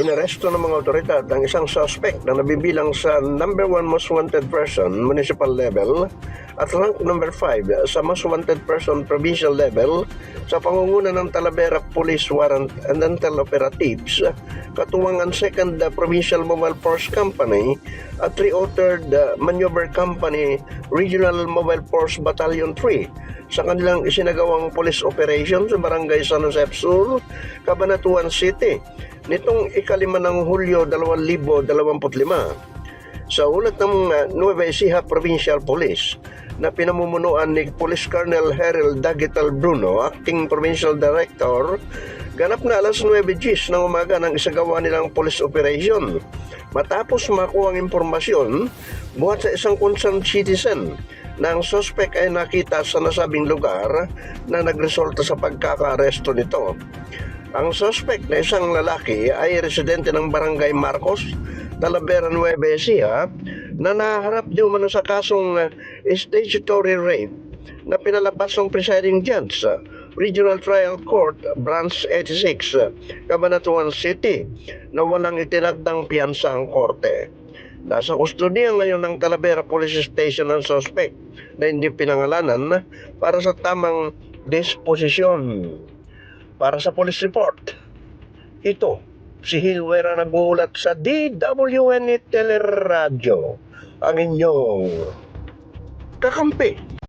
Inaresto ng mga otoridad ang isang suspect na nabibilang sa number one most wanted person municipal level at rank number 5 sa most wanted person provincial level sa pangunguna ng Talavera Police Warrant and Intel Operatives katuwang ang 2nd Provincial Mobile Force Company at 3-authored Maneuver Company Regional Mobile Force Battalion 3 sa kanilang isinagawang police operation sa Barangay San Jose Sur, Cabanatuan City nitong ikalima ng Hulyo 2025 sa ulat ng uh, Nueva Ecija Provincial Police na pinamumunuan ni Police Colonel Harold Dagital Bruno, Acting Provincial Director, ganap na alas 9 Gs ng umaga ng isagawa nilang police operation. Matapos makuha ang impormasyon, buhat sa isang concerned citizen na ang suspect ay nakita sa nasabing lugar na nagresulta sa pagkakaaresto nito. Ang suspect na isang lalaki ay residente ng Barangay Marcos, Talavera Nueva Ecija na naharap di umano sa kasong uh, statutory rape na pinalabas ng presiding judge sa Regional Trial Court, Branch 86, uh, Cabanatuan City na walang itinagdang piyansa ang korte. Nasa kustodiya ngayon ng Talavera Police Station ang suspect na hindi pinangalanan para sa tamang disposisyon. Para sa police report, ito, si Hilwera nagulat sa DWN Teleradyo, ang inyong kakampi.